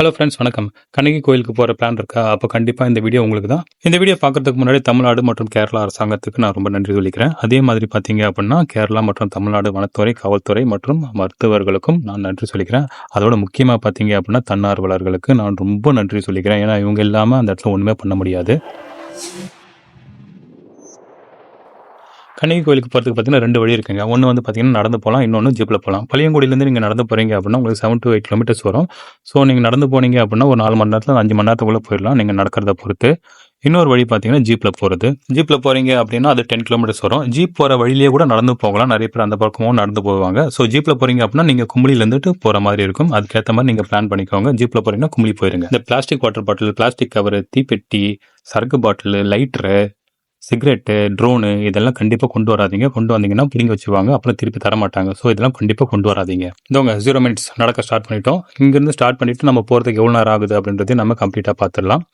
Hello friends வணக்கம். கண்ணகி கோயிலுக்கு போகிற பிளான் இருக்கா? அப்போ கண்டிப்பாக இந்த வீடியோ உங்களுக்கு தான் இந்த வீடியோ பார்க்கறதுக்கு முன்னாடி தமிழ்நாடு மற்றும் கேரளா அரசாங்கத்துக்கு நான் ரொம்ப நன்றி சொல்லிக்கிறேன். அதே மாதிரி பார்த்தீங்க அப்படின்னா கேரளா மற்றும் தமிழ்நாடு வனத்துறை காவல்துறை மற்றும் மருத்துவர்களுக்கும் நான் நன்றி சொல்லிக்கிறேன். அதோட முக்கியமாக பார்த்தீங்க அப்படின்னா தன்னார்வலர்களுக்கு நான் ரொம்ப நன்றி சொல்லிக்கிறேன். ஏன்னா இவங்க இல்லாமல் அந்த இடத்துல ஒன்றுமே பண்ண முடியாது. கண்ணகி கோயிலுக்கு போகிறதுக்கு பார்த்தீங்கன்னா ரெண்டு வழி இருக்குங்க. ஒன்று வந்து பார்த்தீங்கன்னா நடந்து போகலாம் இன்னொன்று ஜிப்பில் போகலாம் பழையங்குடியிலேருந்து நீங்கள் நடந்து போகிறீங்க அப்படின்னா உங்களுக்கு செவன் டு எயிட் கிலோமீட்டர்ஸ் வரும். ஸோ நீங்கள் நடந்து போனீங்க அப்படின்னா ஒரு நாலு மணி நேரத்தில் அஞ்சு மணி நேரத்துக்குள்ளே போயிடலாம் நீங்கள் நடக்கிறத பொறுத்து. இன்னொரு வழி பார்த்தீங்கன்னா ஜீப்பில் போகிறது ஜீப்பில் போகிறீங்க அப்படின்னா அது டென் கிலோமீட்டர்ஸ் வரும். ஜீப் போகிற வழியிலேயே கூட நடந்து போகலாம். நிறைய பேர் அந்த பக்கமும் நடந்து போவாங்க. ஸோ ஜீப்பில் போகிறீங்க அப்படின்னா நீங்கள் கும்பலிலேருந்துட்டு போகிற மாதிரி இருக்கும். அதுக்கேற்ற மாதிரி நீங்கள் பிளான் பண்ணிக்கோங்க. ஜீப்பில் போகிறீங்கன்னா கும்பலி போயிருங்க. இந்த plastic water bottle plastic cover தீப்பெட்டி சரக்கு பாட்டில் லைட்ரு சிகரெட்டு ட்ரோனு இதெல்லாம் கண்டிப்பாக கொண்டு வராதீங்க. கொண்டு வந்தீங்கன்னா பிடிங்க வச்சுவாங்க அப்புறம் திருப்பி தர மாட்டாங்க. ஸோ இதெல்லாம் கண்டிப்பாக கொண்டு வராதீங்க. இதோங்க ஜீரோ மினிட்ஸ் நடக்க ஸ்டார்ட் பண்ணிட்டோம். இங்கேருந்து ஸ்டார்ட் பண்ணிவிட்டு நம்ம போகிறதுக்கு எவ்வளோ நேரம் ஆகுது அப்படின்றதையும் நம்ம கம்ப்ளீட்டாக பார்த்துடலாம்.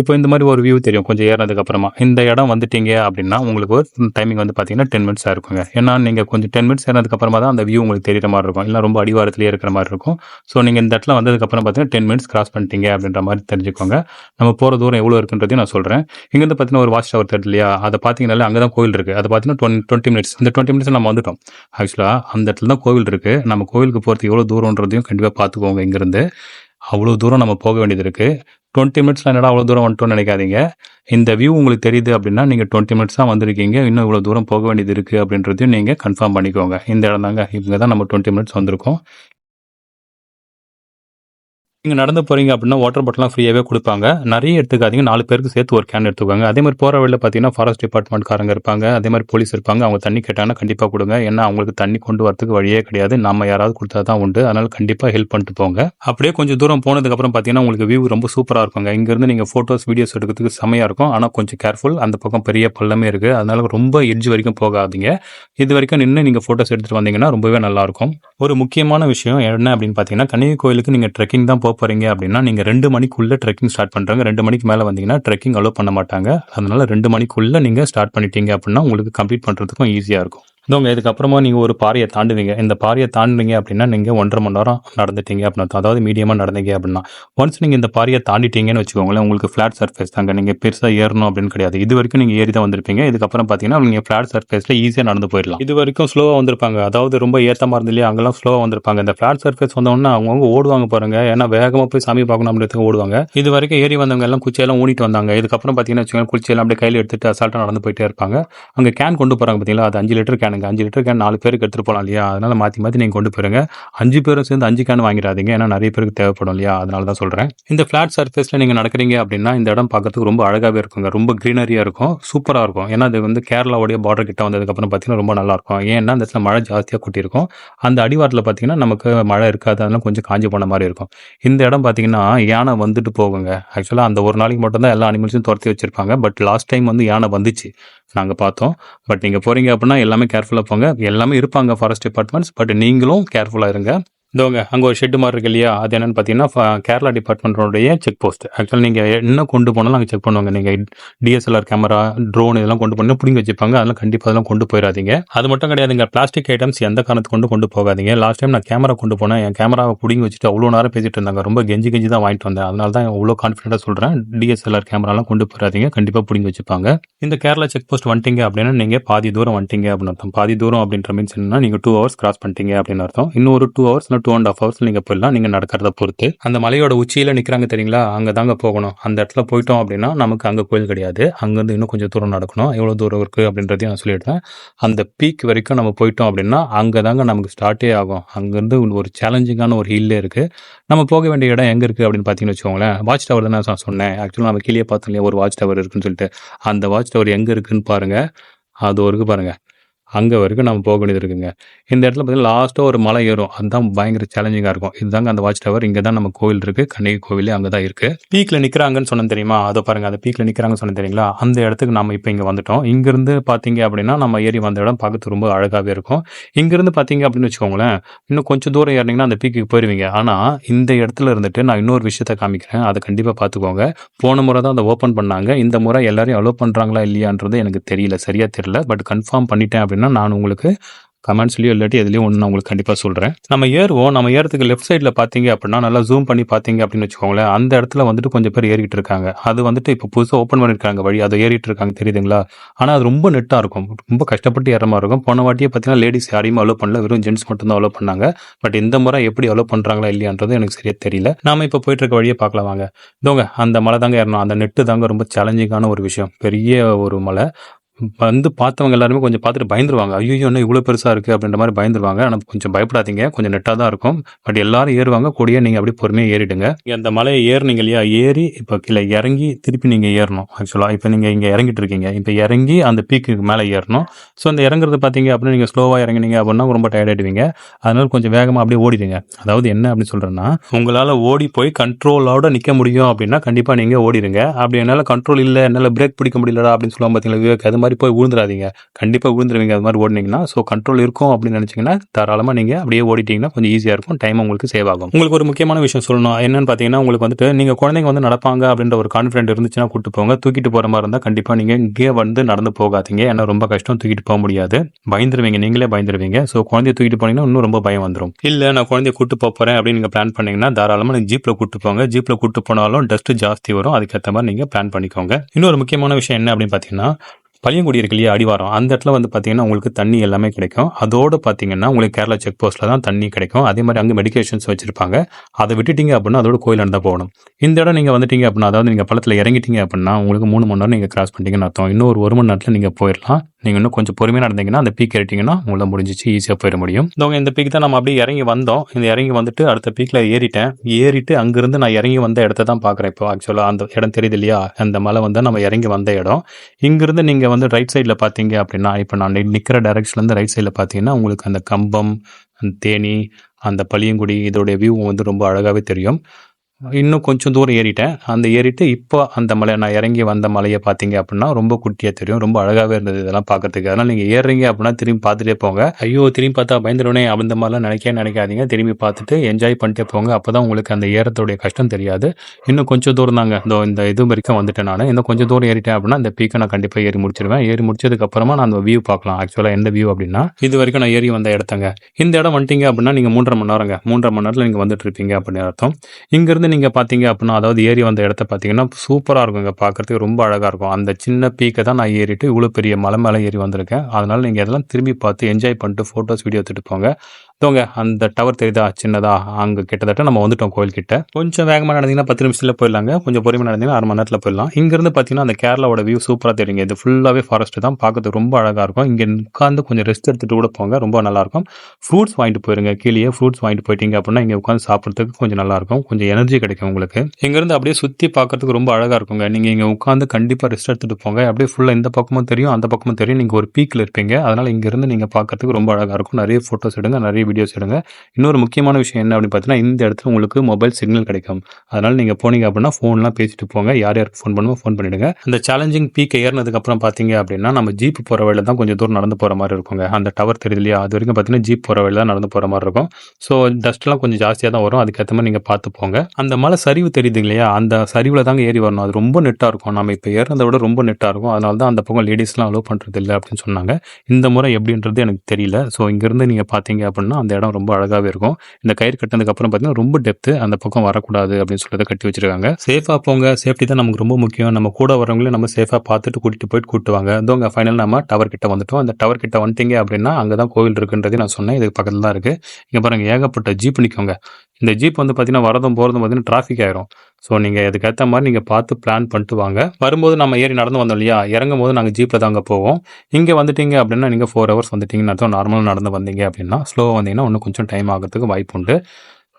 இப்போ இந்த மாதிரி ஒரு வியூ தெரியும். கொஞ்சம் ஏறினதுக்கு அப்புறமா. இந்த இடம் வந்துட்டீங்க அப்படின்னா உங்களுக்கு ஒரு டைமிங் வந்து பார்த்தீங்கன்னா டென் மினிட்ஸாக இருக்குங்க. ஏன்னா நீங்கள் கொஞ்சம் டென் மினிட்ஸ் ஏறினதுக்கு அப்புறமா தான் அந்த வியூ உங்களுக்கு தெரியுற மாதிரி இருக்கும். இல்லை ரொம்ப அடிவாரத்திலேயே இருக்கிற மாதிரி இருக்கும். ஸோ நீங்கள் இந்த இடத்துல வந்ததுக்கப்புறம் பார்த்தீங்கன்னா டென் மினிட்ஸ் கிராஸ் பண்ணிட்டீங்க அப்படின்ற மாதிரி தெரிஞ்சுக்கோங்க. நம்ம போகிற தூரம் எவ்வளோ இருக்குன்றதையும் நான் சொல்கிறேன் இங்கேருந்து பார்த்தீங்கன்னா ஒரு வாட்ச் டவர் தெரியும் இல்லையா? அதை பார்த்தீங்கனாலே அங்கே தான் கோவில் இருக்குது அதை பார்த்தீங்கன்னா டுவென் டுவெண்ட்டி மினிட்ஸ் இந்த டுவெண்ட்டி மினிட்ஸ் நம்ம வந்துட்டோம். ஆக்சுவலாக அந்த இடத்துல தான் கோவில் இருக்குது நம்ம கோவிலுக்கு போகிறதுக்கு எவ்வளோ தூரன்றதையும் கண்டிப்பாக பார்த்துக்கோங்க இங்கேருந்து. அவ்வளோ தூரம் நம்ம போக வேண்டியது இருக்குது டுவெண்ட்டி மினிட்ஸில் என்னடா அவ்வளோ தூரம் வந்துட்டோம்னு நினைக்காதீங்க. இந்த வியூ உங்களுக்கு தெரியுது அப்படின்னா நீங்கள் டுவெண்ட்டி மினிட்ஸ் தான் வந்திருக்கீங்க. இன்னும் இவ்வளோ தூரம் போக வேண்டியது இருக்குது அப்படின்றதையும் நீங்கள் கன்ஃபார்ம் பண்ணிக்கோங்க. இந்த இடம் தாங்க இவங்க தான் நம்ம டுவெண்ட்டி மினிட்ஸ் வந்திருக்கோம். நீங்கள் நடந்து போகிறீங்க அப்படின்னா வாட்டர் பாட்டிலாம் ஃப்ரீயாகவே கொடுப்பாங்க. நிறைய எடுத்துக்காதீங்க. நாலு பேருக்கு சேர்த்து ஒரு கேன் எடுத்துக்கோங்க. அதே மாதிரி போகிற வழியில் பார்த்தீங்கன்னா ஃபாரஸ்ட் டிபார்ட்மெண்ட்காரங்க இருப்பாங்க. அதே மாதிரி போலீஸ் இருப்பாங்க. அவங்க தண்ணி கேட்டாங்கன்னா கண்டிப்பாக கொடுங்க. ஏன்னா அவங்களுக்கு தண்ணி கொண்டு வரதுக்கு வழியே கிடையாது. நம்ம யாராவது கொடுத்தா தான் உண்டு. அதனால் கண்டிப்பாக ஹெல்ப் பண்ணிட்டு போங்க. அப்படியே கொஞ்சம் தூரம் போனதுக்கப்புறம் பார்த்தீங்கன்னா உங்களுக்கு வியூ ரொம்ப சூப்பராக இருக்குங்க. இங்கேருந்து நீங்கள் ஃபோட்டோஸ் வீடியோஸ் எடுக்கிறதுக்கு செமையாக இருக்கும். ஆனால் கொஞ்சம் கேர்ஃபுல் அந்த பக்கம் பெரிய பள்ளமே இருக்குது அதனால ரொம்ப எட்ஜ் வரைக்கும் போகாதீங்க. இது வரைக்கும் நின்று நீங்கள் ஃபோட்டோஸ் எடுத்துகிட்டு வந்தீங்கன்னா ரொம்பவே நல்லாயிருக்கும் ஒரு முக்கியமான விஷயம் என்ன அப்படின்னு பார்த்தீங்கன்னா கன்னிகை கோயிலுக்கு நீங்கள் ட்ரெக்கிங் தான் போக போகிறீங்க அப்படின்னா நீங்கள் ரெண்டு மணிக்குள்ளே ட்ரெக்கிங் ஸ்டார்ட் பண்ணுறாங்க ரெண்டு மணிக்கு மேலே வந்தீங்கன்னா ட்ரெக்கிங் அலோவ் பண்ண மாட்டாங்க. அதனால் ரெண்டு மணிக்குள்ளே நீங்கள் ஸ்டார்ட் பண்ணிட்டீங்க அப்படின்னா உங்களுக்கு கம்ப்ளீட் பண்ணுறதுக்கும் ஈஸியாக இருக்கும். இதோங்க இதுக்கப்புறமா நீங்கள் ஒரு பாறையை தாண்டுவீங்க. இந்த பாறையை தாண்டுனீங்க அப்படின்னா நீங்கள் ஒன்றரை மணி நேரம் நடந்துட்டீங்க அப்படின்னு அதாவது மீடியமாக நடந்தீங்க அப்படின்னா ஒன்ஸ் நீங்கள் இந்த பாறையை தாண்டிட்டீங்கன்னு வச்சுக்கோங்களேன் உங்களுக்கு ஃப்ளாட் சர்ஃபேஸ் தாங்க. நீங்கள் பெருசாக ஏறணும் அப்படின்னு கிடையாது. இது வரைக்கும் நீங்கள் ஏறி தான் வந்திருப்பீங்க. இதுக்கப்புறம் பார்த்தீங்கன்னா நீங்கள் ஃப்ளாட் சர்ஃபேஸில் ஈஸியாக நடந்து போயிடலாம். இது வரைக்கும் ஸ்லோவாக வந்திருப்பாங்க. அதாவது ரொம்ப ஏற்றமாக இருந்து இல்லையா? அங்கெல்லாம் ஸ்லோவாக வந்திருப்பாங்க. இந்த ஃப்ளாட் சர்ஃபேஸ் வந்தோன்னா அவங்கவுங்க ஓடுவாங்க பாருங்க. ஏன்னா வேகமாக போய் சாமி பார்க்கணும் அப்படின்றதுக்கு ஓடுவாங்க. இது வரைக்கும் ஏறி வந்தவங்க எல்லாம் குச்சியெல்லாம் ஊனிட்டு வந்தாங்க. இதுக்கப்புறம் பார்த்தீங்கன்னா வச்சுக்கோங்க குச்சியெல்லாம் அப்படியே கையில் எடுத்துட்டு அசால்ட்டாக நடந்து போயிட்டே இருப்பாங்க. அங்கே கேன் கொண்டு போகிறாங்க பார்த்தீங்களா அது அஞ்சு லிட்டர் எனக்கு அஞ்சு லிட்டர் கேன் நாலு பேருக்கு எடுத்துகிட்டு போகலாம் இல்லையா? அதனால் மாற்றி மாற்றி நீங்கள் கொண்டு போயிருங்க. அஞ்சு பேரும் சேர்ந்து அஞ்சு கேன் வாங்கிடாதீங்க. ஏன்னா நிறைய பேருக்கு தேவைப்படும் இல்லையா? அதனால தான் சொல்கிறேன் இந்த ஃப்ளாட் சர்ஃபேஸில் நீங்கள் நடக்கிறீங்க அப்படின்னா இந்த இடம் பார்க்கறதுக்கு ரொம்ப அழகாகவே இருக்குங்க. ரொம்ப க்ரீனரியாக இருக்கும். சூப்பராக இருக்கும். ஏன்னா அது வந்து கேரளாவுடைய பார்டர் கிட்ட வந்ததுக்கப்புறம் பார்த்தீங்கன்னா ரொம்ப நல்லாயிருக்கும் ஏன்னா அந்த இடத்துல மழை ஜாஸ்தியாக கொட்டியிருக்கும். அந்த அடிவாரத்தில் பார்த்தீங்கன்னா நமக்கு மழை இருக்காது. அதெல்லாம் கொஞ்சம் காஞ்சி போன மாதிரி இருக்கும். இந்த இடம் பார்த்தீங்கன்னா யானை வந்துட்டு போகுங்க. ஆக்சுவலாக அந்த ஒரு நாளைக்கு மட்டும்தான் எல்லா அனிமல்ஸும் துரத்தி வச்சிருப்பாங்க. பட் லாஸ்ட் டைம் வந்து யானை வந்துச்சு. நாங்கள் பார்த்தோம். பட் நீங்கள் போகிறீங்க அப்படின்னா எல்லாமே கேர்ஃபுல்லாக போங்க. எல்லாமே இருப்பாங்க ஃபாரஸ்ட் டிபார்ட்மெண்ட்ஸ் பட் நீங்களும் கேர்ஃபுல்லாக இருங்க. இதோங்க அங்கே ஒரு ஷெட்டு மாதிரி இருக்கு இல்லையா? அது என்னென்னு பார்த்தீங்கன்னா ஃப- கேரளா டிபார்ட்மெண்ட்டோடைய செக் போஸ்ட் ஆக்சுவலாக நீங்கள் என்ன கொண்டு போனாலும் அங்கே செக் பண்ணுவாங்க. நீங்கள் டிஎஸ்எல்ஆர் கேமரா ட்ரோன் இதெல்லாம் கொண்டு போனால் பிடிங்கி வச்சுப்பாங்க. அதெல்லாம் கண்டிப்பாக அதெல்லாம் கொண்டு போயிடாதீங்க அது மட்டும் கிடையாதுங்க பிளாஸ்டிக் ஐட்டம்ஸ் எந்த காரணத்துக்கு கொண்டு கொண்டு போகாதீங்க. லாஸ்ட் டைம் நான் கேமரா கொண்டு போனேன். என் கேமராவை பிடிங்கி வச்சுட்டு அவ்வளோ நேரம் பேசிட்டு இருந்தாங்க. ரொம்ப கெஞ்சி கெஞ்சி தான் வாங்கிட்டு வந்தேன். அதனால தான் அவ்வளோ கான்ஃபிடென்ட்டாக சொல்கிறேன் டிஎஸ்எல்ஆர் கேமராலாம் கொண்டு போயிடாதீங்க கண்டிப்பாக பிடிங்கி வச்சுப்பாங்க. இந்த கேரளா செக் போஸ்ட் வந்துட்டீங்க அப்படின்னா நீங்கள் பாதி தூரம் வந்துட்டீங்க அப்படின்னு அர்த்தம். பாதி தூரம் அப்படின்ற மீன்ஸ் என்னன்னா நீங்கள் டூ ஹவர்ஸ் கிராஸ் பண்ணிட்டீங்க அப்படின்னு அர்த்தம். இன்னும் ஒரு டூ ஹவர்ஸ் இல்லை டூ அண்ட் ஹாஃப் ஹவர்ஸ் நீங்கள் போயிடலாம். நீங்கள் நடக்கிறத பொறுத்து. அந்த மலையோட உச்சியில் நிற்கிறாங்க தெரியுங்களா? அங்கே தாங்க போகணும். அந்த இடத்துல போயிட்டோம் அப்படின்னா நமக்கு அங்கே கோயில் கிடையாது. அங்கேருந்து இன்னும் கொஞ்சம் தூரம் நடக்கணும். எவ்வளோ தூரம் இருக்குது அப்படின்றதையும் நான் சொல்லிடுறேன். அந்த பீக் வரைக்கும் நம்ம போயிட்டோம் அப்படின்னா அங்கே தாங்க நமக்கு ஸ்டார்ட்டே ஆகும். அங்கேருந்து ஒரு சேலஞ்சிங்கான ஒரு ஹில்லே இருக்குது நம்ம போக வேண்டிய இடம் எங்கே இருக்குது அப்படின்னு பார்த்தீங்கன்னு வச்சுக்கோங்களேன். வாட்ச் டவர் தான் நான் சொன்னேன். ஆக்சுவலாக நம்ம கீழே பார்த்தோம் இல்லையா? ஒரு வாட்ச் டவர் இருக்குன்னு சொல்லிட்டு. அந்த வாட்ச் டவர் எங்கே இருக்குன்னு பாருங்கள் அது இருக்கு பாருங்கள் அங்கே வரைக்கும் நம்ம போக வேண்டியது இருக்குங்க. இந்த இடத்துல பார்த்தீங்கன்னா லாஸ்ட்டாக ஒரு மலை ஏறும். அதுதான் பயங்கர சேலஞ்சிங்காக இருக்கும். இதுதாங்க அந்த வாட்ச் டவர் இங்கே தான் நம்ம கோவில் இருக்குது கண்ணகி கோவிலே அங்கே தான் இருக்குது பீக்கில் நிற்கிறாங்கன்னு சொன்னது தெரியுமா? அதை பாருங்கள் அந்த பீக்கில் நிற்கிறாங்கன்னு சொன்னேன் தெரியுங்களா? அந்த இடத்துக்கு நம்ம இப்போ இங்கே வந்துட்டோம். இங்கேருந்து பார்த்தீங்க அப்படின்னா நம்ம ஏறி வந்த இடம் பார்க்கறது ரொம்ப அழகாகவே இருக்கும். இங்கேருந்து பார்த்தீங்க அப்படின்னு வச்சுக்கோங்களேன் இன்னும் கொஞ்சம் தூரம் ஏறினீங்கன்னா அந்த பீக்குக்கு போயிருவீங்க. ஆனால் இந்த இடத்துல இருந்துட்டு நான் இன்னொரு விஷயத்த காமிக்கிறேன். அதை கண்டிப்பாக பார்த்துக்கோங்க போன முறை தான் அதை ஓப்பன் பண்ணாங்க. இந்த முறை எல்லாரையும் அலோவ் பண்ணுறாங்களா இல்லையான்றது எனக்கு தெரியல. சரியாக தெரியல. பட் கன்ஃபார்ம் பண்ணிட்டேன் அப்படின்னு நான் உங்களுக்கு கமெண்ட்ஸ்லயோ இல்லாட்டி எதுலையும் ஒன்று நான் உங்களுக்கு கண்டிப்பாக சொல்கிறேன் நம்ம ஏறுவோம். நம்ம ஏறத்துக்கு லெஃப்ட் சைடில் பார்த்தீங்க அப்படின்னா நல்லா ஜூம் பண்ணி பார்த்தீங்க அப்படின்னு வச்சுக்கோங்களேன் அந்த இடத்துல வந்துட்டு கொஞ்சம் பேர் ஏறிட்டு இருக்காங்க. அது வந்துட்டு இப்போ புதுசாக ஓப்பன் பண்ணியிருக்காங்க வழி அதை ஏறிட்டு இருக்காங்க தெரியுதுங்களா? ஆனால் அது ரொம்ப நெட்டாக இருக்கும். ரொம்ப கஷ்டப்பட்டு ஏற மாதிரி இருக்கும். போன வாட்டியே பார்த்தீங்கன்னா லேடிஸ் யாரையுமே அலோவ் பண்ணல. வெறும் ஜென்ட்ஸ் மட்டும் தான் அலோவ் பண்ணாங்க. பட் இந்த முறை எப்படி அலோவ் பண்ணுறாங்களா இல்லையான்றது எனக்கு சரியாக தெரியல. நாம் இப்போ போயிட்டு இருக்க வழியை பார்க்கலாம் வாங்க. இதோங்க அந்த மலை தாங்க ஏறணும். அந்த நெட்டு தாங்க ரொம்ப சேலஞ்சிங்கான ஒரு விஷயம். பெரிய ஒரு மலை. வந்து பார்த்தவங்க எல்லாருமே கொஞ்சம் பார்த்துட்டு பயந்துருவாங்க. ஐயோ என்ன இவ்வளோ பெருசாக இருக்குது அப்படின்ற மாதிரி பயந்துருவாங்க. ஆனால் கொஞ்சம் பயப்படாதீங்க. கொஞ்சம் நெட்டாக தான் இருக்கும். பட் எல்லாரும் ஏறுவாங்க. கூடிய நீங்கள் அப்படியே பொறுமையாக ஏறிடுங்க. அந்த மலையை ஏறுனீங்க இல்லையா? ஏறி இப்போ கீழே இறங்கி திருப்பி நீங்கள் ஏறணும். ஆக்சுவலாக இப்போ நீங்கள் இங்கே இறங்கிட்டு இருக்கீங்க. இப்போ இறங்கி அந்த பீக்கு மேலே ஏறணும். ஸோ அந்த இறங்குறது பார்த்தீங்க அப்படின்னா நீங்கள் ஸ்லோவாக இறங்குனீங்க அப்படின்னா ரொம்ப டயர்ட் ஆகிடுவீங்க அதனால கொஞ்சம் வேகமாக அப்படியே ஓடிடுங்க. அதாவது என்ன அப்படின்னு சொல்கிறேன்னா உங்களால் ஓடி போய் கண்ட்ரோலோட நிற்க முடியும் அப்படின்னா கண்டிப்பாக நீங்கள் ஓடிடுங்க. அப்படி என்னால் கண்ட்ரோல் இல்லை என்னால் பிரேக் பிடிக்க முடியலடா அப்படின்னு சொல்லுவாங்க பார்த்தீங்களா விவேக்? அது மாதிரி போய் விழுந்துடாதீங்க. கண்டிப்பாக விழுந்துருவீங்க. அது மாதிரி ஓடினீங்கன்னா ஸோ கண்ட்ரோல் இருக்கும் அப்படின்னு நினச்சிங்கன்னா தாராளமாக நீங்கள் அப்படியே ஓடிட்டீங்கன்னா கொஞ்சம் ஈஸியாக இருக்கும். டைம் உங்களுக்கு சேவ் ஆகும். உங்களுக்கு ஒரு முக்கியமான விஷயம் சொல்லணும். என்னன்னு பார்த்தீங்கன்னா உங்களுக்கு வந்துட்டு நீங்கள் குழந்தைங்க வந்து நடப்பாங்க அப்படின்ற ஒரு கான்ஃபிடென்ட் இருந்துச்சுன்னா கூட்டு போங்க. தூக்கிட்டு போகிற மாதிரி இருந்தால் கண்டிப்பாக நீங்கள் இங்கேயே வந்து நடந்து போகாதீங்க. ஏன்னா ரொம்ப கஷ்டம். தூக்கிட்டு போக முடியாது. பயந்துருவீங்க. நீங்களே பயந்துருவீங்க. ஸோ குழந்தைய தூக்கிட்டு போனீங்கன்னா இன்னும் ரொம்ப பயம் வந்துடும் இல்லை நான் குழந்தைய கூட்டு போக போகிறேன் அப்படின்னு நீங்கள் பிளான் பண்ணீங்கன்னா தாராளமாக நீங்கள் ஜீப்பில் கூட்டு போங்க. ஜீப்பில் கூட்டு போனாலும் டஸ்ட் ஜாஸ்தி வரும். அதுக்கேற்ற மாதிரி நீங்கள் பிளான் பண்ணிக்கோங்க. இன்னொரு முக்கியமான விஷயம் என்ன அப்படின்னு பார்த்தீங்கன்னா பழியங்குடி இருக்கு இல்லையா அடிவாரம். அந்த இடத்துல வந்து பார்த்தீங்கன்னா உங்களுக்கு தண்ணி எல்லாமே கிடைக்கும். அதோடு பார்த்தீங்கன்னா உங்களுக்கு கேரளா செக் போஸ்ட்டில் தான் தண்ணி கிடைக்கும். அதே மாதிரி அங்கே மெடிக்கேஷன்ஸ் வச்சுருப்பாங்க. அதை விட்டுட்டீங்க அப்படின்னா அதோட கோயில் தான் போகணும். இந்த இடம் நீங்கள் வந்துட்டீங்க அப்படின்னா அதாவது நீங்கள் பள்ளத்தில் இறங்கிட்டீங்க அப்படின்னா உங்களுக்கு மூணு மணி நேரம் நீங்கள் கிராஸ் பண்ணிட்டீங்கன்னு அர்த்தம். இன்னும் ஒரு ஒரு மணி நேரத்தில் நீங்கள் போயிடலாம். நீங்கள் இன்னும் கொஞ்சம் பொறுமையாக நடந்தீங்கன்னா அந்த பீக் ஏறிட்டீங்கன்னா உங்களை முடிஞ்சிச்சு ஈஸியாக போயிட முடியும். இவங்க இந்த பீக் தான் நம்ம அப்படியே இறங்கி வந்தோம். இந்த இறங்கி வந்துட்டு அடுத்த பீக்கில் ஏறிட்டேன். ஏறிட்டு அங்கேருந்து நான் இறங்கி வந்த இடத்த தான் பார்க்குறேன் இப்போ. ஆக்சுவலாக அந்த இடம் தெரியுது இல்லையா? அந்த மலை வந்து நம்ம இறங்கி வந்த இடம். இங்கேருந்து நீங்கள் வந்து ரைட் சைடில் பார்த்தீங்க அப்படின்னா இப்போ நான் நிற்கிற டைரக்ஷன்லேருந்து ரைட் சைடில் பார்த்தீங்கன்னா உங்களுக்கு அந்த கம்பம் அந்த தேனி அந்த பளியங்குடி இதோடைய வியூ வந்து ரொம்ப அழகாகவே தெரியும். இன்னும் கொஞ்சம் தூரம் ஏறிட்டேன். அந்த ஏறிட்டு இப்போ அந்த மலை நான் இறங்கி வந்த மலையை பார்த்தீங்க அப்படின்னா ரொம்ப குட்டியாக தெரியும். ரொம்ப அழகாகவே இருந்தது இதெல்லாம் பார்க்கறதுக்கு. அதனால் நீங்கள் ஏறுறீங்க அப்படின்னா திரும்பி பார்த்துட்டே போங்க. ஐயோ திரும்பி பார்த்தா பயந்துடனே அந்த மாதிரிலாம் நினைக்க நினைக்காதீங்க. திரும்பி பார்த்துட்டு என்ஜாய் பண்ணிட்டே போங்க. அப்போ தான் உங்களுக்கு அந்த ஏறத்துடைய கஷ்டம் தெரியாது. இன்னும் கொஞ்சம் தூரம் தாங்க. இந்த இந்த இது வரைக்கும் வந்துட்டேன் நான். இன்னும் கொஞ்சம் தூரம் ஏறிட்டேன் அப்படின்னா இந்த பீக்கை நான் கண்டிப்பாக ஏறி முடிச்சிருவேன். ஏறி முடிச்சதுக்கப்புறமா நான் அந்த வியூ பார்க்கலாம். ஆக்சுவலாக எந்த வியூ அப்படின்னா இது வரைக்கும் நான் ஏறி வந்த இடத்தங்க. இந்த இடம் வந்துட்டீங்க அப்படின்னா நீங்கள் மூன்றரை மணி நேரங்க. மூன்றரை மணி நேரத்தில் நீங்கள் வந்துட்டு இருப்பீங்க அப்படின்னு அர்த்தம். இங்கேருந்து நீங்கள் பார்த்தீங்க அப்படின்னா அதாவது ஏறி வந்த இடத்த பார்த்தீங்கன்னா சூப்பராக இருக்கும் இங்கே பார்க்குறதுக்கு ரொம்ப அழகாக இருக்கும். அந்த சின்ன பீக்கை தான் நான் ஏறிட்டு இவ்வளோ பெரிய மலை மேலே ஏறி வந்திருக்கேன். அதனால் நீங்கள் இதெல்லாம் திரும்பி பார்த்து என்ஜாய் பண்ணிட்டு ஃபோட்டோஸ் வீடியோ எடுத்துகிட்டு போங்க. தோங்க அந்த டவர் தெரியுதா? சின்னதா? அங்கே கிட்டத்தட்ட நம்ம வந்துட்டோம் கோயில் கிட்ட கொஞ்சம் வேகமாக நடந்தீங்கன்னா பத்து நிமிஷத்தில் போயிடலாங்க. கொஞ்சம் பொறுமையாக நடந்தீங்கன்னா அரை மணி நேரத்தில் போயிடலாம். இங்கேருந்து பார்த்தீங்கன்னா அந்த கேரளாவோட வியூ சூப்பராக தெரியுங்க. இது ஃபுல்லாகவே ஃபாரஸ்ட் தான். பார்க்கறதுக்கு ரொம்ப அழகாக இருக்கும். இங்கே உட்காந்து கொஞ்சம் ரெஸ்ட் எடுத்துகிட்டு கூட போங்க. ரொம்ப நல்லாயிருக்கும் ஃப்ரூட்ஸ் வாங்கிட்டு போயிருங்க. கீழே ஃப்ரூட்ஸ் வாங்கிட்டு போயிட்டீங்க அப்படின்னா இங்கே உட்காந்து சாப்பிட்றதுக்கு கொஞ்சம் நல்லாயிருக்கும் கொஞ்சம் எனர்ஜி கிடைக்கும் உங்களுக்கு. இங்கேருந்து அப்படியே சுற்றி பார்க்கறதுக்கு ரொம்ப அழகாக இருக்குங்க. நீங்கள் இங்கே உட்காந்து கண்டிப்பாக ரெஸ்ட் எடுத்துகிட்டு போங்க. அப்படியே ஃபுல்லாக இந்த பக்கமும் தெரியும் அந்த பக்கமும் தெரியும். நீங்கள் ஒரு பீக்கில் இருப்பீங்க. அதனால் இங்கேருந்து நீங்கள் பார்க்கறதுக்கு ரொம்ப அழகாக இருக்கும். நிறைய ஃபோட்டோஸ் எடுங்க. நிறைய வீடியோஸ் எடுங்க. இன்னொரு முக்கியமான விஷயம் என்ன அப்படின்னு பார்த்தீங்கன்னா இந்த இடத்துல உங்களுக்கு மொபைல் சிக்னல் கிடைக்கும். அதனால் நீங்கள் போனீங்க அப்படின்னா ஃபோன்லாம் பேசிட்டு போங்க. யார் யாருக்கு ஃபோன் பண்ணுமோ ஃபோன் பண்ணிடுங்க. அந்த சேலஞ்சிங் பீக் ஏறினதுக்கப்புறம் பார்த்தீங்க அப்படின்னா நம்ம ஜீப் போகிற வழியில தான் கொஞ்சம் தூரம் நடந்து போகிற மாதிரி இருக்குங்க. அந்த டவர் தெரியுது இல்லையா? அது வரைக்கும் பார்த்தீங்கன்னா ஜீப் போகிற வழியில தான் நடந்து போகிற மாதிரி இருக்கும். ஸோ டஸ்ட்லாம் கொஞ்சம் ஜாஸ்தியாக தான் வரும். அதுக்கேற்ற மாதிரி நீங்கள் பார்த்து போங்க. அந்த மலை சரிவு தெரியுது இல்லையா? அந்த சரிவில் தாங்க ஏறி வரணும். அது ரொம்ப நெட்டாக இருக்கும். நம்ம இப்போ ஏறினதை விட ரொம்ப நெட்டாக இருக்கும். அதனால தான் அந்த பக்கம் லேடிஸ்லாம் அலோவ் பண்ணுறது இல்லை அப்படின்னு சொன்னாங்க. இந்த முறை எப்படின்றது எனக்கு தெரியல. ஸோ இங்கேருந்து நீங்கள் பார்த்தீங்க அப்படின்னா அந்த இடம் ரொம்ப அழகாகவே இருக்கும். இந்த கயிறு கட்டினதுக்கு அப்புறம் பார்த்தீங்கன்னா ரொம்ப டெப்த்து அந்த பக்கம் வரக்கூடாது அப்படின்னு சொல்லிட்டு கட்டி வச்சிருக்காங்க. சேஃபாக போங்க. சேஃப்டி தான் நமக்கு ரொம்ப முக்கியம். நம்ம கூட வரவங்களே நம்ம சேஃபாக பார்த்துட்டு கூட்டிட்டு போயிட்டு கூட்டுவாங்க. இதோங்க ஃபைனல் நம்ம டவர் கிட்ட வந்துட்டோம். அந்த டவர் கிட்ட வந்துட்டீங்க அப்படின்னா அங்கே தான் கோவில் இருக்குன்றதே நான் சொன்னேன். இதுக்கு பக்கத்தில் தான் இருக்குது இங்கே பாருங்க ஏகப்பட்ட ஜீப் நிற்கோங்க இந்த ஜீப் வந்து பார்த்தீங்கன்னா வரதும் போகிறதும் பார்த்தீங்கன்னா டிராஃபிக் ஆயிரும். ஸோ நீங்கள் இதுக்கேற்ற மாதிரி நீங்கள் பார்த்து பிளான் பண்ணிட்டு வாங்க. வரும்போது நம்ம ஏறி நடந்து வந்தோம் இல்லையா? இறங்கும் போது நாங்கள் ஜீப்பில் தாங்க போவோம். இங்கே வந்துட்டீங்க அப்படின்னா நீங்கள் ஃபோர் ஹவர்ஸ் வந்துட்டீங்கன்னு அர்த்தம். நார்மலாக நடந்து வந்தீங்க அப்படின்னா ஸ்லோவாக வந்தீங்கன்னா இன்னும் கொஞ்சம் டைம் ஆகிறதுக்கு வாய்ப்பு உண்டு.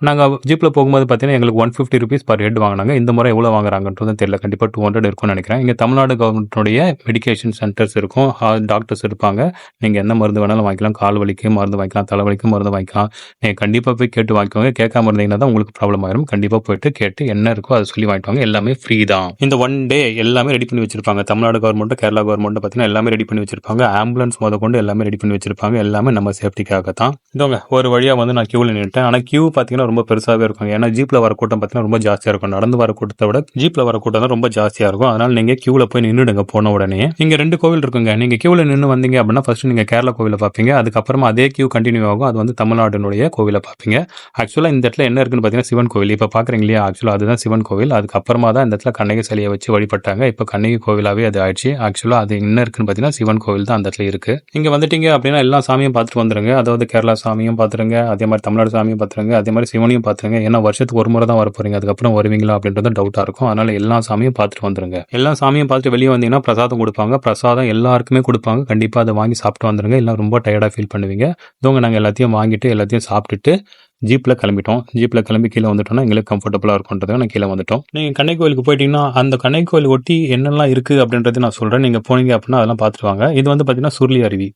நாங்கள் ஜீப்பில் போகும்போது பார்த்தீங்கன்னா எங்களுக்கு one fifty rupees per head வாங்கினாங்க. இந்த முறை எவ்வளோ வாங்குறாங்கன்றது தெரியல. கண்டிப்பாக டூ ஹண்ட்ரட் இருக்கும்னு நினைக்கிறேன். இங்கே தமிழ்நாடு கவர்மெண்ட்டுடைய மெடிக்கேஷன் சென்டர்ஸ் இருக்கும். டாக்டர்ஸ் இருப்பாங்க. நீங்கள் என்ன மருந்து வேணாலும் வாங்கிக்கலாம். கால் வலிக்கு மருந்து வாங்கிக்கலாம். தலைவலிக்கு மருந்து வாங்கிக்கலாம். நீங்கள் கண்டிப்பாக போய் கேட்டு வாங்கிக்கோங்க. கேட்காம இருந்தீங்கன்னா தான் உங்களுக்கு ப்ராப்ளம் ஆயிரும். கண்டிப்பாக போயிட்டு கேட்டு என்ன இருக்கோ அதை சொல்லி வாங்கிட்டு வாங்க. எல்லாமே ஃப்ரீ தான். இந்த ஒன் டே எல்லாமே ரெடி பண்ணி வச்சிருப்பாங்க. தமிழ்நாடு கவர்மெண்ட் கேரளா கவர்மெண்ட் பார்த்தீங்கன்னா எல்லாமே ரெடி பண்ணி வச்சிருப்பாங்க. ஆம்புலன்ஸ் முத கொண்டு எல்லாமே ரெடி பண்ணி வச்சிருப்பாங்க. எல்லாமே நம்ம சேஃப்டிக்காக தான் இதோங்க ஒரு வழியாக வந்து நான் கியூவில் நின்றுட்டேன் ஆனால் கியூ பார்த்தீங்கன்னா ரொம்ப பெருசாகவே இருக்கும். ஏன்னா ஜீப்பில் வர கூட்டம் பார்த்தீங்கன்னா ரொம்ப ஜாஸ்தியாக இருக்கும். நடந்து வர கூட்டத்தை விட ஜீப்பில் வர கூட்டம் தான் ரொம்ப ஜாஸ்தியாக இருக்கும். அதனால் நீங்கள் க்யூவில் போய் நின்றுடுங்க போன உடனே. இங்கே ரெண்டு கோவில் இருக்குங்க. நீங்கள் கியூவில் நின்று வந்தீங்க அப்படின்னா ஃபர்ஸ்ட் நீங்கள் கேரளா கோவிலை பார்ப்பீங்க. அதுக்கப்புறமா அதே க்யூ கண்டினியூ ஆகும். அது வந்து தமிழ்நாடுனுடைய கோவிலை பார்ப்பீங்க. ஆக்சுவலாக இந்த இடத்துல என்ன இருக்குன்னு பார்த்தீங்கன்னா சிவன் கோவில். இப்போ பார்க்குறீங்க இல்லையா? ஆக்சுவலாக அதுதான் சிவன் கோவில். அதுக்கப்புறமா தான் இந்த இடத்துல கண்ணகி சிலையை வச்சு வழிபட்டாங்க. இப்போ கண்ணகி கோவிலாகவே அது ஆயிடுச்சு. ஆக்சுவலாக அது என்ன இருக்குன்னு பார்த்தீங்கன்னா சிவன் கோவில் தான் அந்த இடத்துல இருக்கு. இங்கே வந்துட்டீங்க அப்படின்னா எல்லா சாமியும் பார்த்துட்டு வந்துருங்க. அதாவது கேரளா சாமியும் பார்த்துருங்க. அதே மாதிரி தமிழ்நாடு சாமியும் பார்த்துருங்க. அதே மாதிரி சிவனையும் பார்த்துருங்க. ஏன்னா வருஷத்துக்கு ஒரு முறை தான் வர போறீங்க அதுக்கப்புறம் வருவீங்களா அப்படின்றது டவுட்டாக இருக்கும். அதனால எல்லா சாமியும் பார்த்துட்டு வந்துருங்க. எல்லா சாமியும் பார்த்துட்டு வெளியே வந்தீங்கன்னா பிரசாதம் கொடுப்பாங்க. பிரசாதம் எல்லாருக்குமே கொடுப்பாங்க. கண்டிப்பாக அதை வாங்கி சாப்பிட்டு வந்துருங்க. எல்லாம் ரொம்ப டயர்டாக ஃபீல் பண்ணுவீங்க. இதுவங்க நாங்கள் எல்லாத்தையும் வாங்கிட்டு எல்லாத்தையும் சாப்பிட்டுட்டு ஜீப்பில் கிளம்பிட்டோம். ஜீப்பில் கிளம்பி கீழே வந்துட்டோம்னா எங்களுக்கு கம்ஃபர்டபுளாக இருக்கும்ன்றதை நான் கீழே வந்துட்டோம். நீங்கள் கண்ணை கோயிலுக்கு போயிட்டீங்கன்னா அந்த கண்ணை கோயில் ஒட்டி என்னெல்லாம் இருக்குது அப்படின்றது நான் சொல்கிறேன் நீங்கள் போனீங்க அப்படின்னா அதெல்லாம் பார்த்துட்டு வாங்க. இது வந்து பார்த்தீங்கன்னா சுருளி அருவி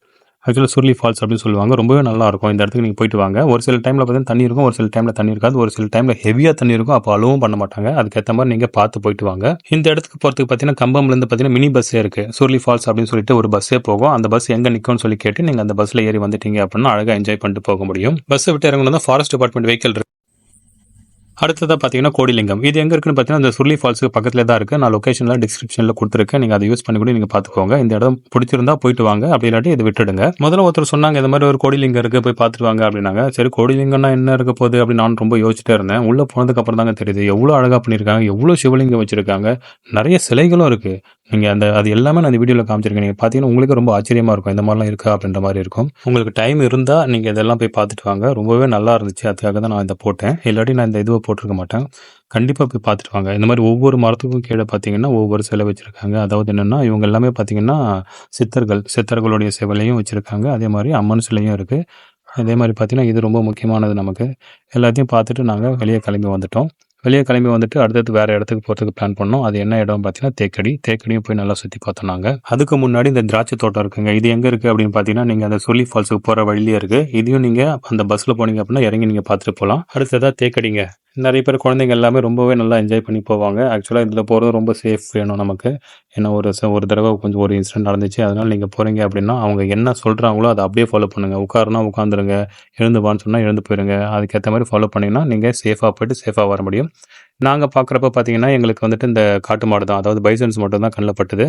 ஆக்சுவலாக சுருளி ஃபால்ஸ் அப்படின்னு சொல்லுவாங்க. ரொம்பவே நல்லா இருக்கும் இந்த இடத்துக்கு நீங்கள் போயிட்டு வாங்க. ஒரு சில டைமில் பார்த்தீங்கன்னா தண்ணி இருக்கும் ஒரு சில டைமில் தண்ணி இருக்காது. ஒரு சில டைமில் ஹெவியாக தண்ணி இருக்கும். அப்போ அலோவும் பண்ண மாட்டாங்க. அதுக்கேற்ற மாதிரி நீங்கள் பார்த்து போயிட்டு வாங்க. இந்த இடத்துக்கு போகிறதுக்கு பார்த்தீங்கன்னா கம்பம்லேருந்து பார்த்தீங்கன்னா மினி பஸ்ஸே இருக்குது சுருளி ஃபால்ஸ் அப்படின்னு சொல்லிட்டு ஒரு பஸ்ஸே போகும். அந்த பஸ் எங்கே நிற்கும்னு சொல்லி கேட்டு நீங்கள் அந்த பஸ்ஸில் ஏறி வந்துட்டீங்க அப்படின்னா அழகாக என்ஜாய் பண்ணிட்டு போக முடியும். பஸ்ஸை விட்டு இறங்கணும் தான் ஃபாரஸ்ட் டிபார்ட்மெண்ட் வெஹிக்கல் அடுத்ததாக பார்த்தீங்கன்னா கோடிலிங்கம். இது எங்கே இருக்குன்னு பார்த்தீங்கன்னா இந்த சுருளி ஃபால்ஸுக்கு பக்கத்தில் தான் இருக்குது நான் லொக்கேஷனில் டிஸ்கிரிப்ஷனில் கொடுத்துருக்கேன். நீங்கள் அதை யூஸ் பண்ணி கூட நீங்கள் பார்த்துக்கோங்க இந்த இடம் பிடிச்சிருந்தா போயிட்டு வாங்க. அப்படி இல்லாட்டி இதை விட்டுடுங்க. முதல்ல ஒருத்தர் சொன்னாங்க இந்த மாதிரி ஒரு கோடிலிங்கம் இருக்குது போய் பார்த்துட்டு வாங்க அப்படின்னாங்க. சரி கோடிலிங்கம்னா என்ன இருக்க போகுது அப்படின்னு நான் ரொம்ப யோசிச்சுட்டே இருந்தேன். உள்ளே போனதுக்கு அப்புறம் தாங்க தெரியுது. எவ்வளோ அழகாக பண்ணியிருக்காங்க எவ்வளோ சிவலிங்கம் வச்சிருக்காங்க. நிறைய சிலைகளும் இருக்குது நீங்கள் அந்த அது எல்லாமே நான் இந்த வீடியோவில் காமிச்சிருக்கேன். நீங்கள் பார்த்தீங்கன்னா உங்களுக்கு ரொம்ப ஆச்சரியமாக இருக்கும். இந்த மாதிரிலாம் இருக்கா? அப்படின்ற மாதிரி இருக்கும். உங்களுக்கு டைம் இருந்தால் நீங்கள் இதெல்லாம் போய் பார்த்துட்டு வாங்க. ரொம்பவே நல்லா இருந்துச்சு. அதுக்காக தான் நான் இதை போட்டேன். இல்லாட்டி நான் இந்த இதுவை போட்டிருக்க மாட்டேன். கண்டிப்பாக போய் பார்த்துட்டு வாங்க. இந்த மாதிரி ஒவ்வொரு மரத்துக்கும் கீழே பார்த்தீங்கன்னா ஒவ்வொரு சிலை வச்சுருக்காங்க. அதாவது என்னென்னா இவங்க எல்லாமே பார்த்தீங்கன்னா சித்தர்கள் சித்தர்களுடைய சிலையும் வச்சுருக்காங்க. அதே மாதிரி அம்மன் சிலையும் இருக்குது அதே மாதிரி பார்த்தீங்கன்னா இது ரொம்ப முக்கியமானது நமக்கு. எல்லாத்தையும் பார்த்துட்டு நாங்கள் வெளியே கிளம்பி வந்துட்டோம். வெளியே கிளம்பி வந்துட்டு அடுத்தது வேறு இடத்துக்கு போகிறதுக்கு பிளான் பண்ணோம். அது என்ன இடம் பார்த்தீங்கன்னா தேக்கடி. தேக்கடியும் போய் நல்லா சுற்றி பார்த்தோம் நாங்கள் அதுக்கு முன்னாடி இந்த திராட்சை தோட்டம் இருக்குங்க. இது எங்கே இருக்குது அப்படின்னு பார்த்தீங்கன்னா நீங்கள் அந்த சொல்லி ஃபால்ஸுக்கு போகிற வழியிலே இருக்குது இதையும் நீங்கள் அந்த பஸ்ஸில் போனீங்க அப்படின்னா இறங்கி நீங்கள் பார்த்துட்டு போகலாம் அடுத்ததாக தேக்கடிங்க. நிறைய பேர் குழந்தைங்க எல்லாமே ரொம்பவே நல்லா என்ஜாய் பண்ணி போவாங்க. ஆக்சுவலாக இதில் போகிறது ரொம்ப சேஃப் வேணும் நமக்கு. ஏன்னா ஒரு ஒரு தடவை கொஞ்சம் ஒரு இன்சிடென்ட் நடந்துச்சு. அதனால் நீங்கள் போகிறீங்க அப்படின்னா அவங்க என்ன சொல்கிறாங்களோ அதை அப்படியே ஃபாலோ பண்ணுங்கள் உட்காருனா உட்காந்துருங்க எழுந்து வான்னு சொன்னால் எழுந்து போயிருங்க. அதுக்கேற்ற மாதிரி ஃபாலோ பண்ணிங்கன்னா நீங்கள் சேஃபாக போயிட்டு சேஃபாக வர முடியும். நாங்கள் பார்க்குறப்ப பார்த்தீங்கன்னா எங்களுக்கு வந்துட்டு இந்த காட்டு மாடு தான் அதாவது பைசன்ஸ் மட்டும் தான் கண்ணில் பட்டுது.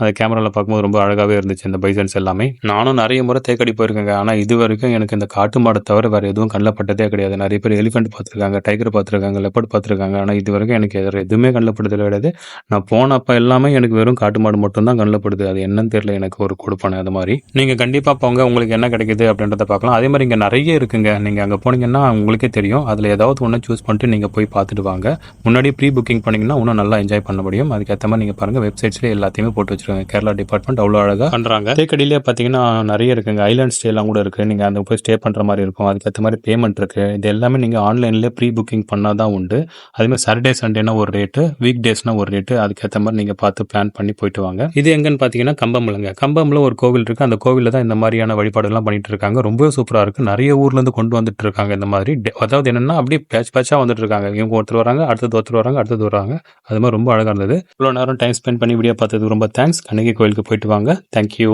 அது கேமராவில் பார்க்கும்போது ரொம்ப அழகாகவே இருந்துச்சு இந்த பைசன்ஸ் எல்லாமே. நானும் நிறைய முறை தேக்கடி போயிருக்கேங்க. ஆனால் இது வரைக்கும் எனக்கு இந்த காட்டு மாடை தவிர வேறு எதுவும் கண்ணில் பட்டதே கிடையாது. நிறைய பேர் எலிஃபென்ட் பார்த்துருக்காங்க டைகர் பார்த்துருக்காங்க லெப்பர்ட் பார்த்துருக்காங்க. ஆனால் இது வரைக்கும் எனக்கு எதிர எதுவுமே கண்ணில் கிடையாது. நான் போனப்போ எல்லாமே எனக்கு வெறும் காட்டு மாடு மட்டும்தான் கண்ணில் படுது. அது என்னன்னு தெரியல எனக்கு ஒரு கொடுப்பானே அது மாதிரி. நீங்கள் கண்டிப்பாக போங்க உங்களுக்கு என்ன கிடைக்குது அப்படின்றத பார்க்கலாம். அதே மாதிரி இங்கே நிறைய இருக்குங்க. நீங்கள் அங்கே போனீங்கன்னா உங்களுக்கே தெரியும். அதில் ஏதாவது ஒன்று சூஸ் பண்ணிட்டு நீங்கள் போய் பார்த்துட்டு வாங்க. முன்னாடி ப்ரீ புக்கிங் பண்ணிங்கன்னா இன்னும் நல்லா என்ஜாய் பண்ண முடியும். அதுக்கேற்ற மாதிரி நீங்கள் பாருங்கள் வெப்சைட்ஸ்லேயே எல்லாத்தையுமே போட்டு வச்சிருக்காங்க. கேரளா டிபார்ட்மெண்ட் அவ்வளோ அழகாக பண்ணுறாங்க தேக்கடியிலே பார்த்தீங்கன்னா நிறைய இருக்குங்க. ஐலாண்ட் ஸ்டேலாம் கூட இருக்குது நீங்கள் அந்த போய் ஸ்டே பண்ணுற மாதிரி இருக்கும். அதுக்கேற்ற மாதிரி பேமெண்ட் இருக்குது இது எல்லாமே நீங்கள் ஆன்லைன்லேயே ப்ரீ புக்கிங் பண்ணால் தான் உண்டு அதேமாதிரி சாட்டர்டே சண்டேனா ஒரு ரேட்டு வீக் டேஸ்னா ஒரு ரேட்டு அதுக்கேற்ற மாதிரி நீங்கள் பார்த்து பிளான் பண்ணி போயிட்டு வாங்க. இது எங்கன்னு பார்த்தீங்கன்னா கம்பம்லங்க. கம்பம்ல ஒரு கோவில் இருக்குது அந்த கோவிலில் தான் இந்த மாதிரியான வழிபாடுலாம் பண்ணிட்டு இருக்காங்க. ரொம்பவே சூப்பராக இருக்குது நிறைய ஊர்லேருந்து கொண்டு வந்துட்டு இருக்காங்க இந்த மாதிரி. அதாவது என்னென்னா அப்படியே பேட்ச் பேட்சாக வந்துட்டு இருக்காங்க. இவங்க ஒருத்தர் வராங்க அடுத்தது ஒருத்தர் வராங்க அடுத்தது வராங்க. அது மாதிரி ரொம்ப அழகாக இருந்தது. இவ்வளோ நேரம் டைம் ஸ்பெண்ட் பண்ணி வீடியோ பார்த்ததுக்கு ரொம்ப தேங்க்ஸ் கண்ணகி கோயிலுக்கு போயிட்டு வாங்க. தேங்க்யூ